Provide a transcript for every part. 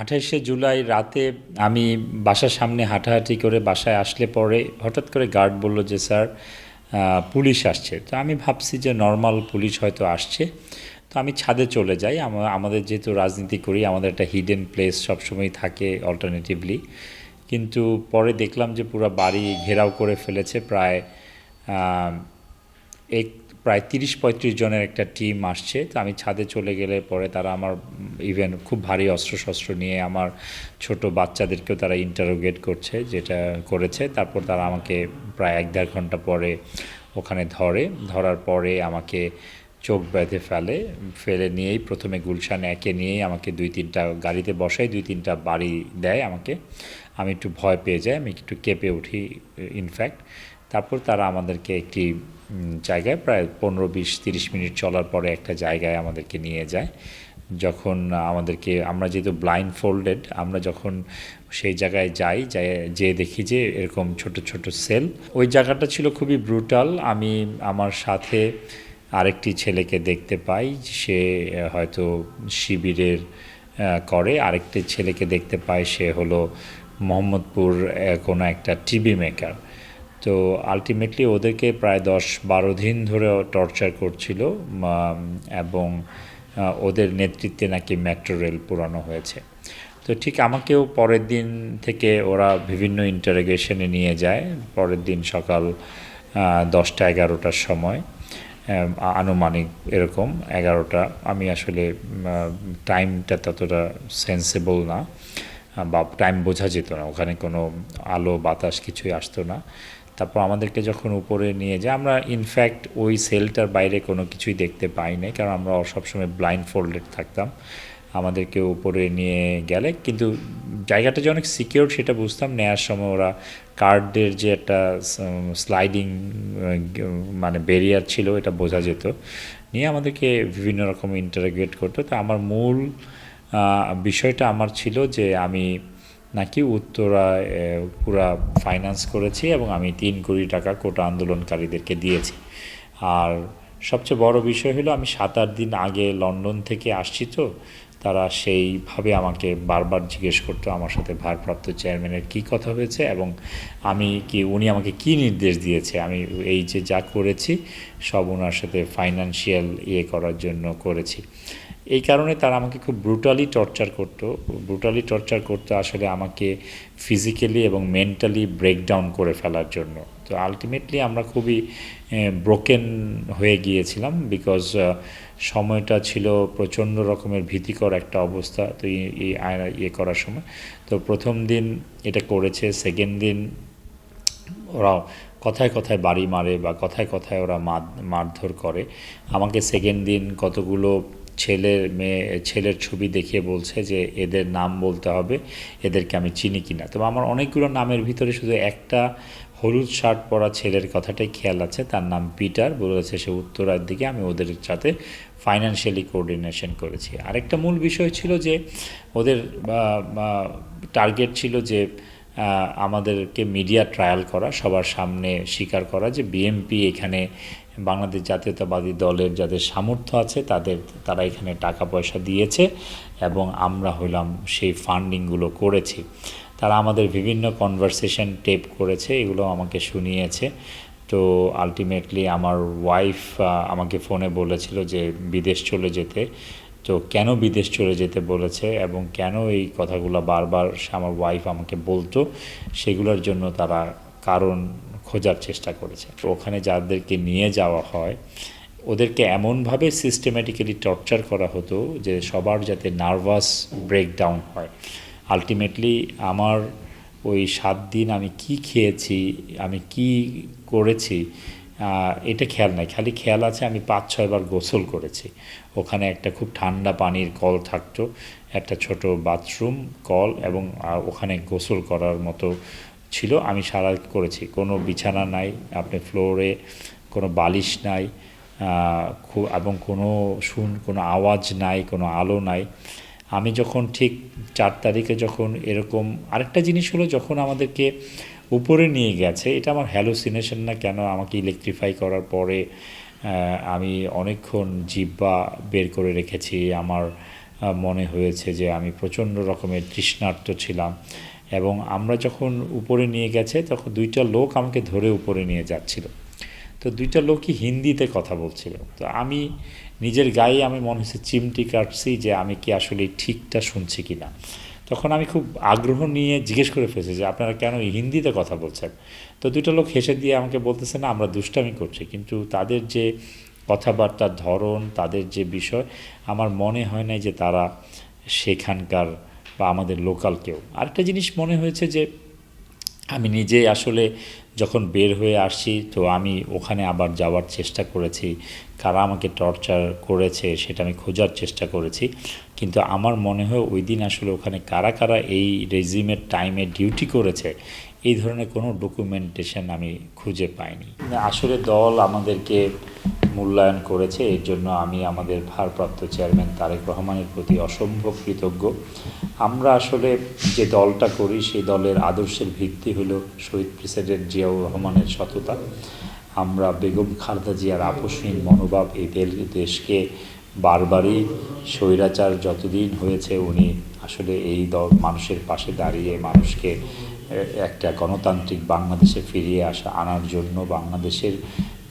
আঠাশে জুলাই রাতে আমি বাসার সামনে হাঁটাহাঁটি করে বাসায় আসলে পরে হঠাৎ করে গার্ড বলল যে, স্যার পুলিশ আসছে। তো আমি ভাবছি যে, নর্মাল পুলিশ হয়তো আসছে। তো আমি ছাদে চলে যাই। আমাদের যেহেতু রাজনীতি করি, আমাদের একটা হিডেন প্লেস সবসময় থাকে অল্টারনেটিভলি কিন্তু পরে দেখলাম যে, পুরো বাড়ি ঘেরাও করে ফেলেছে। প্রায় এক প্রায় তিরিশ পঁয়ত্রিশ জনের একটা টিম আসছে। তো আমি ছাদে চলে গেলে পরে তারা আমার ইভেন খুব ভারী অস্ত্রশস্ত্র নিয়ে আমার ছোট বাচ্চাদেরকেও তারা ইন্টারোগেট করছে, যেটা করেছে। তারপর তারা আমাকে প্রায় এক দেড় ঘণ্টা পরে ওখানে ধরে। ধরার পরে আমাকে চোখ বেঁধে ফেলে। ফেলে নিয়েই প্রথমে গুলশান একে নিয়েই আমাকে দুই তিনটা গাড়িতে বসাই দুই তিনটা বাড়ি দেয় আমাকে। আমি একটু ভয় পেয়ে যাই, আমি একটু কেঁপে উঠি ইনফ্যাক্ট তারপর তারা আমাদেরকে একটি জায়গায় প্রায় পনেরো, বিশ, তিরিশ মিনিট চলার পরে একটা জায়গায় আমাদেরকে নিয়ে যায়। যখন আমাদেরকে, আমরা যেহেতু ব্লাইন্ড ফোল্ডেড আমরা যখন সেই জায়গায় যাই যে দেখি যে এরকম ছোট ছোট সেল ওই জায়গাটা ছিল খুবই ব্রুটাল আমি আমার সাথে আরেকটি ছেলেকে দেখতে পাই। সে হয়তো শিবিরের করে। আরেকটি ছেলেকে দেখতে পাই। সে হলো মোহাম্মদপুর কোনো একটা টিভি মেকার তো আলটিমেটলি ওদেরকে প্রায় দশ বারো দিন ধরে টর্চার করছিল এবং ওদের নেতৃত্বে নাকি মেট্রো রেল পুরানো হয়েছে। তো ঠিক আমাকেও পরের দিন থেকে ওরা বিভিন্ন ইন্টারোগেশনে নিয়ে যায়। পরের দিন সকাল দশটা এগারোটার সময় আনুমানিক এরকম এগারোটা। আমি আসলে টাইমটা ততটা সেন্সেবল না, বা টাইম বোঝা যেত না। ওখানে কোনো আলো বাতাস কিছুই আসতো না। তারপর আমাদেরকে যখন উপরে নিয়ে যায়, আমরা ইনফ্যাক্ট ওই সেলটার বাইরে কোনো কিছুই দেখতে পাই নাই, কারণ আমরা সবসময় ব্লাইন্ড ফোল্ডেড থাকতাম। আমাদেরকে উপরে নিয়ে গেলে, কিন্তু জায়গাটা যে অনেক সিকিউর সেটা বুঝতাম নেওয়ার সময় ওরা কার্ডের যে একটা স্লাইডিং মানে ব্যারিয়ার ছিল, এটা বোঝা যেত। নিয়ে আমাদেরকে বিভিন্ন রকম ইন্টারোগেট করতো। তো আমার মূল বিষয়টা আমার ছিল যে আমি নাকি উত্তরা পুরা ফাইন্যান্স করেছি এবং আমি তিন কোটি টাকা কোটা আন্দোলনকারীদেরকে দিয়েছি। আর সবচেয়ে বড় বিষয় হলো, আমি সাত আট দিন আগে লন্ডন থেকে আসছি তো, তারা সেইভাবে আমাকে বারবার জিজ্ঞেস করতো আমার সাথে ভারপ্রাপ্ত চেয়ারম্যানের কী কথা হয়েছে এবং আমি কি, উনি আমাকে কি নির্দেশ দিয়েছে? আমি এই যে যা করেছি, সব ওনার সাথে ফাইনান্সিয়াল ইয়ে করার জন্য করেছি। এই কারণে তারা আমাকে খুব ব্রুটালি টর্চার করতো। ব্রুটালি টর্চার করতো আসলে আমাকে ফিজিক্যালি এবং মেন্টালি ব্রেকডাউন করে ফেলার জন্য। তো আলটিমেটলি আমরা খুবই ব্রোকেন হয়ে গিয়েছিলাম বিকজ সময়টা ছিল প্রচণ্ড রকমের ভীতিকর একটা অবস্থা তো এই ইয়ে করার সময়। তো প্রথম দিন এটা করেছে সেকেন্ড দিন ওরা কথায় কথায় বাড়ি মারে বা কথায় কথায় ওরা মার, মারধর করে। আমাকে সেকেন্ড দিন কতগুলো ছেলের মেয়ে, ছেলের ছবি দেখিয়ে বলছে যে এদের নাম বলতে হবে, এদেরকে আমি চিনি কিনা। তবে আমার অনেকগুলো নামের ভিতরে শুধু একটা হলুদ শার্ট পরা ছেলের কথাটাই খেয়াল আছে, তার নাম পিটার, বলেছে সে উত্তরার দিকে, আমি ওদের সাথে ফাইন্যান্সিয়ালি কোঅর্ডিনেশন করেছি। আরেকটা মূল বিষয় ছিল যে ওদের টার্গেট ছিল যে আমাদেরকে মিডিয়া ট্রায়াল করা, সবার সামনে স্বীকার করা যে বিএমপি এখানে বাংলাদেশ জাতীয়তাবাদী দলের যাদের সামর্থ্য আছে, তাদের, তারা এখানে টাকা পয়সা দিয়েছে এবং আমরা হইলাম সেই ফান্ডিংগুলো করেছি। তারা আমাদের বিভিন্ন কনভারসেশন টেপ করেছে, এগুলো আমাকে শুনিয়েছে। তো আলটিমেটলি আমার ওয়াইফ আমাকে ফোনে বলেছিল যে বিদেশ চলে যেতে। তো কেন বিদেশ চলে যেতে বলেছে এবং কেন এই কথাগুলো বারবার আমার ওয়াইফ আমাকে বলতো, সেগুলোর জন্য তারা কারণ খোঁজার চেষ্টা করেছে। তো ওখানে যাদেরকে নিয়ে যাওয়া হয়, ওদেরকে এমনভাবে সিস্টেম্যাটিক্যালি টর্চার করা হতো যে সবার যাতে নার্ভাস ব্রেকডাউন হয়। আলটিমেটলি আমার ওই সাত দিন আমি কি খেয়েছি, আমি কি করেছি এটা খেয়াল নাই। খালি খেয়াল আছে আমি পাঁচ ছয়বার গোসল করেছি। ওখানে একটা খুব ঠান্ডা পানির কল থাকতো, একটা ছোট বাথরুম কল এবং ওখানে গোসল করার মতো ছিল আমি সারা করেছি। কোনো বিছানা নাই আপনি ফ্লোরে কোনো বালিশ নাই আহ, খু- এবং কোনো শুন কোনো আওয়াজ নাই কোনো আলো নাই। আমি যখন ঠিক চার তারিখে যখন এরকম আরেকটা জিনিস হলো যখন আমাদেরকে উপরে নিয়ে গেছে এটা আমার হ্যালোসিনেশন না কেন আমাকে ইলেকট্রিফাই করার পরে আমি অনেকক্ষণ জিব্বা বের করে রেখেছি। আমার মনে হয়েছে যে আমি প্রচণ্ড রকমের তৃষ্ণার্ত ছিলাম। এবং আমরা যখন উপরে নিয়ে গেছে, তখন দুইটা লোক আমাকে ধরে উপরে নিয়ে যাচ্ছিল। তো দুইটা লোকই হিন্দিতে কথা বলছিল? তো আমি নিজের গায়ে আমি মনে হচ্ছে চিমটি কাটছি যে আমি কি আসলে ঠিকটা শুনছি কি না তখন আমি খুব আগ্রহ নিয়ে জিজ্ঞেস করে ফেলেছি যে আপনারা কেন হিন্দিতে কথা বলছেন? তো দুটো লোক হেসে দিয়ে আমাকে বলতেছে, না, আমরা দুষ্টামি করছি। কিন্তু তাদের যে কথাবার্তার ধরন, তাদের যে বিষয়, আমার মনে হয় না যে তারা সেখানকার বা আমাদের লোকাল কেউ। আরেকটা জিনিস মনে হয়েছে যে, আমি নিজে আসলে যখন বের হয়ে আসছি, তো আমি ওখানে আবার যাওয়ার চেষ্টা করেছি। কারা আমাকে টর্চার করেছে, সেটা আমি খোঁজার চেষ্টা করেছি। কিন্তু আমার মনে হয় ওই দিন আসলে ওখানে কারা কারা এই রেজিমের টাইমে ডিউটি করেছে এই ধরনের কোনো ডকুমেন্টেশন আমি খুঁজে পাইনি। আসলে দল আমাদেরকে মূল্যায়ন করেছে, এর জন্য আমি আমাদের ভারপ্রাপ্ত চেয়ারম্যান তারেক রহমানের প্রতি অসম্ভব কৃতজ্ঞ। আমরা আসলে যে দলটা করি, সেই দলের আদর্শের ভিত্তি হল শহীদ প্রেসিডেন্ট জিয়াউর রহমানের সততা। আমরা বেগম খালেদা জিয়ার আপসহীন মনোভাব এই দেশকে বারবারই স্বৈরাচার যতদিন হয়েছে, উনি আসলে এই দল মানুষের পাশে দাঁড়িয়ে মানুষকে একটা গণতান্ত্রিক বাংলাদেশে ফিরিয়ে আসা, আনার জন্য বাংলাদেশের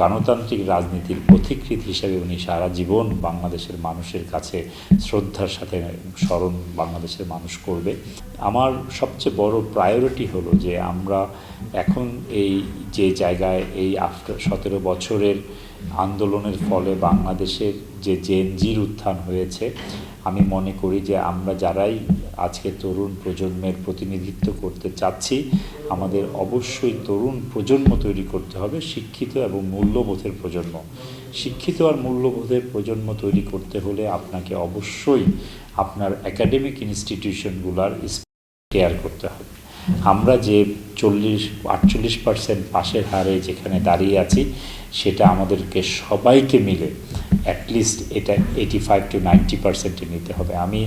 গণতান্ত্রিক রাজনীতির পথিকৃত হিসেবে উনি সারা জীবন বাংলাদেশের মানুষের কাছে শ্রদ্ধার সাথে স্মরণ বাংলাদেশের মানুষ করবে। আমার সবচেয়ে বড় প্রায়োরিটি হলো যে আমরা এখন এই যে জায়গায় এই আফটার সতেরো বছরের আন্দোলনের ফলে বাংলাদেশের যে জেনজির উত্থান হয়েছে আমি মনে করি যে আমরা যারাই আজকে তরুণ প্রজন্মের প্রতিনিধিত্ব করতে চাচ্ছি, আমাদের অবশ্যই তরুণ প্রজন্ম তৈরি করতে হবে, শিক্ষিত এবং মূল্যবোধের প্রজন্ম। শিক্ষিত আর মূল্যবোধের প্রজন্ম তৈরি করতে হলে আপনাকে অবশ্যই আপনার একাডেমিক ইনস্টিটিউশনগুলার কেয়ার করতে হবে। আমরা যে চল্লিশ, আটচল্লিশ পার্সেন্ট পাশের হারে যেখানে দাঁড়িয়ে আছি, সেটা আমাদেরকে সবাইকে মিলে অ্যাটলিস্ট এটা এইটি ফাইভ টু নাইনটি পার্সেন্টে নিতে হবে। আমি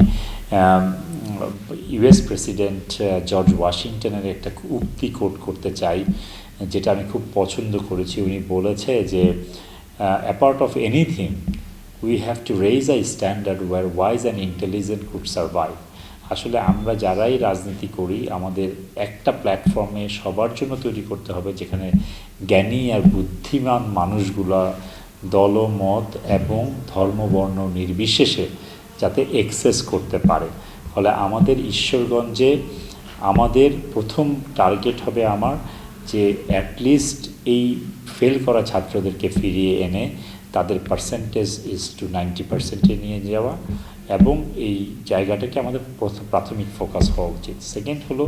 ইউএস প্রেসিডেন্ট জর্জ ওয়াশিংটনের একটা উক্তি কোট করতে চাই, যেটা আমি খুব পছন্দ করেছি। উনি বলেছে যে apart of anything we have to raise I standard war wise and intelligent could survive আসলে আমরা যারাই রাজনীতি করি, আমাদের একটা প্ল্যাটফর্মে সবার জন্য তৈরি করতে হবে, যেখানে জ্ঞানী আর বুদ্ধিমান মানুষগুলা দলমত এবং ধর্মবর্ণ নির্বিশেষে যাতে এক্সেস করতে পারে। ফলে আমাদের ঈশ্বরগঞ্জে আমাদের প্রথম টার্গেট হবে আমার, যে অ্যাটলিস্ট এই ফেল করা ছাত্রদেরকে ফিরিয়ে এনে তাদের পার্সেন্টেজ ইজ টু নাইনটি পার্সেন্টে নিয়ে যাওয়া এবং এই জায়গাটাকে আমাদের প্রথম প্রাথমিক ফোকাস হওয়া উচিত। সেকেন্ড হলো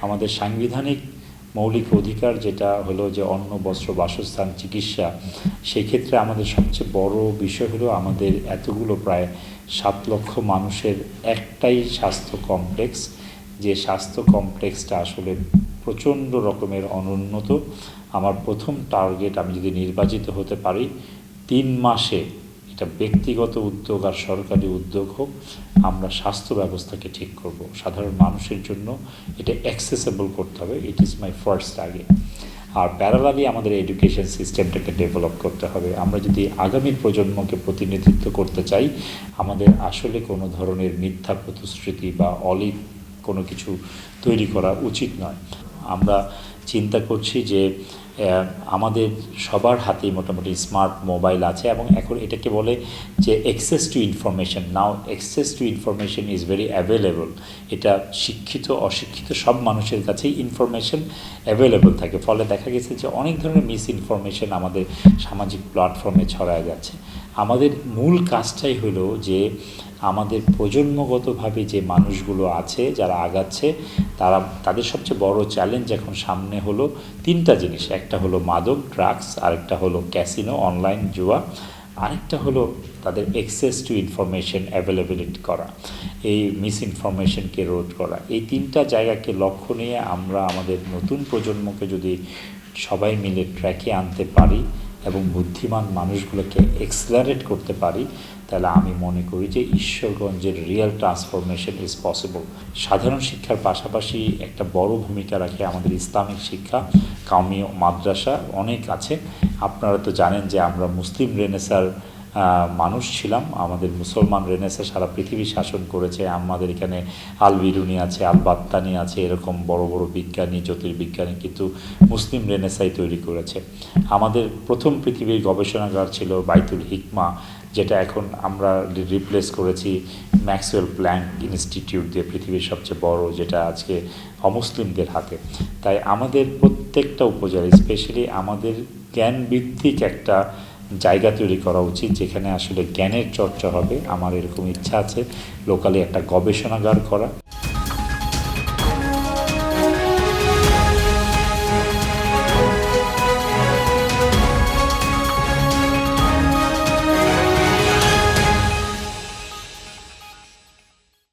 আমাদের সাংবিধানিক মৌলিক অধিকার যেটা হলো যে অন্ন, বস্ত্র, বাসস্থান, চিকিৎসা, সেই ক্ষেত্রে আমাদের সবচেয়ে বড় বিষয় হলো আমাদের এতগুলো প্রায় সাত লক্ষ মানুষের একটাই স্বাস্থ্য কমপ্লেক্স। যে স্বাস্থ্য কমপ্লেক্সটা আসলে প্রচণ্ড রকমের অনুন্নত। আমার প্রথম টার্গেট আমি যদি নির্বাচিত হতে পারি, তিন মাসে এটা ব্যক্তিগত উদ্যোগ আর সরকারি উদ্যোগ হোক, আমরা স্বাস্থ্য ব্যবস্থাকে ঠিক করব। সাধারণ মানুষের জন্য এটা অ্যাক্সেসেবল করতে হবে। It is my first target R parallelly আমাদের এডুকেশন সিস্টেমটাকে ডেভেলপ করতে হবে। আমরা যদি আগামী প্রজন্মকে প্রতিনিধিত্ব করতে চাই, আমাদের আসলে কোনো ধরনের মিথ্যা প্রতিশ্রুতি বা অলিক কোনো কিছু তৈরি করা উচিত নয়। আমরা চিন্তা করছি যে আমাদের সবার হাতেই মোটামুটি স্মার্ট মোবাইল আছে এবং এখন এটাকে বলে যে access to information now access to information is very available এটা শিক্ষিত, অশিক্ষিত সব মানুষের কাছেই ইনফরমেশন অ্যাভেলেবল থাকে। ফলে দেখা গেছে যে অনেক ধরনের মিস ইনফরমেশন আমাদের সামাজিক প্ল্যাটফর্মে ছড়ায় যাচ্ছে। আমাদের মূল কাজটাই হলো যে আমাদের প্রজন্মগতভাবে যে মানুষগুলো আছে, যারা আগাচ্ছে, তারা, তাদের সবচেয়ে বড় চ্যালেঞ্জ এখন সামনে হলো তিনটা জিনিস। একটা হলো মাদক ড্রাগস আরেকটা হলো ক্যাসিনো অনলাইন জুয়া, আরেকটা হলো তাদের অ্যাক্সেস টু ইনফরমেশন অ্যাভেলেবিলিটি করা, এই মিস ইনফরমেশনকে রোধ করা। এই তিনটা জায়গাকে লক্ষ্য নিয়ে আমরা আমাদের নতুন প্রজন্মকে যদি সবাই মিলে ট্র্যাকে আনতে পারি এবং বুদ্ধিমান মানুষগুলোকে এক্সলারেট করতে পারি, তাহলে আমি মনে করি যে ঈশ্বরগঞ্জের রিয়েল ট্রান্সফরমেশন ইজ পসিবল সাধারণ শিক্ষার পাশাপাশি একটা বড় ভূমিকা রাখে আমাদের ইসলামিক শিক্ষা কামিও মাদ্রাসা অনেক আছে। আপনারা তো জানেন যে আমরা মুসলিম রেনেসার মানুষ ছিলাম। আমাদের মুসলমান রেনেসা সারা পৃথিবী শাসন করেছে। আমাদের এখানে আল বিরুনি আছে, আল বাত্তানি আছে, এরকম বড় বড় বিজ্ঞানী, জ্যোতির্বিজ্ঞানী কিন্তু মুসলিম রেনেসাই তৈরি করেছে। আমাদের প্রথম পৃথিবীর গবেষণাগার ছিল বাইতুল হিকমা, যেটা এখন আমরা রিপ্লেস করেছি ম্যাক্সওয়েল প্ল্যাঙ্ক ইনস্টিটিউট দিয়ে, পৃথিবীর সবচেয়ে বড়, যেটা আজকে অমুসলিমদের হাতে। তাই আমাদের প্রত্যেকটা উপজেলা স্পেশালি আমাদের জ্ঞান ভিত্তিক একটা জায়গা তৈরি করা উচিত যেখানে আসলে জ্ঞানের চর্চা হবে। আমার এরকম ইচ্ছা আছে। লোকালি একটা গবেষণাগার করা।